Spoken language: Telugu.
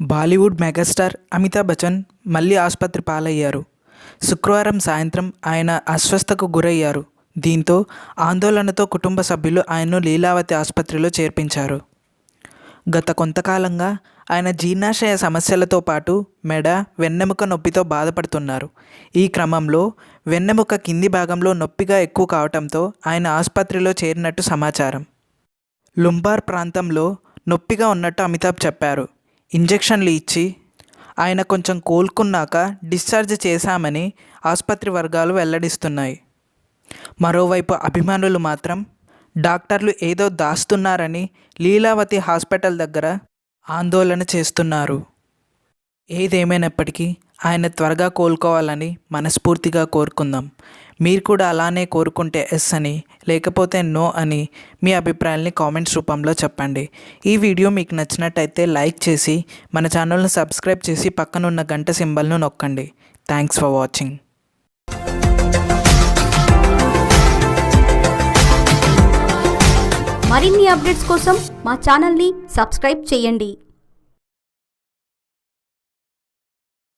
బాలీవుడ్ మెగాస్టార్ అమితాబ్ బచ్చన్ మళ్ళీ ఆసుపత్రి పాలయ్యారు. శుక్రవారం సాయంత్రం ఆయన అస్వస్థకు గురయ్యారు. దీంతో ఆందోళనతో కుటుంబ సభ్యులు ఆయన్ను లీలావతి ఆసుపత్రిలో చేర్పించారు. గత కొంతకాలంగా ఆయన జీర్ణాశయ సమస్యలతో పాటు మెడ వెన్నెముక నొప్పితో బాధపడుతున్నారు. ఈ క్రమంలో వెన్నెముక కింది భాగంలో నొప్పిగా ఎక్కువ కావటంతో ఆయన ఆసుపత్రిలో చేరినట్టు సమాచారం. లుంబార్ ప్రాంతంలో నొప్పిగా ఉన్నట్టు అమితాబ్ చెప్పారు. ఇంజెక్షన్లు ఇచ్చి ఆయన కొంచెం కోలుకున్నాక డిశ్చార్జ్ చేశామని ఆసుపత్రి వర్గాలు వెల్లడిస్తున్నాయి. మరోవైపు అభిమానులు మాత్రం డాక్టర్లు ఏదో దాస్తున్నారని లీలావతి హాస్పిటల్ దగ్గర ఆందోళన చేస్తున్నారు. ఏదేమైనప్పటికీ ఆయన త్వరగా కోలుకోవాలని మనస్ఫూర్తిగా కోరుకుందాం. మీరు కూడా అలానే కోరుకుంటే ఎస్ అని లేకపోతే నో అని మీ అభిప్రాయాల్ని కామెంట్స్ రూపంలో చెప్పండి. ఈ వీడియో మీకు నచ్చినట్టయితే లైక్ చేసి మన ఛానల్ను సబ్స్క్రైబ్ చేసి పక్కనున్న గంట సింబల్ను నొక్కండి. Thanks for watching. మరిన్ని అప్డేట్స్ కోసం మా ఛానల్ని సబ్స్క్రైబ్ చేయండి.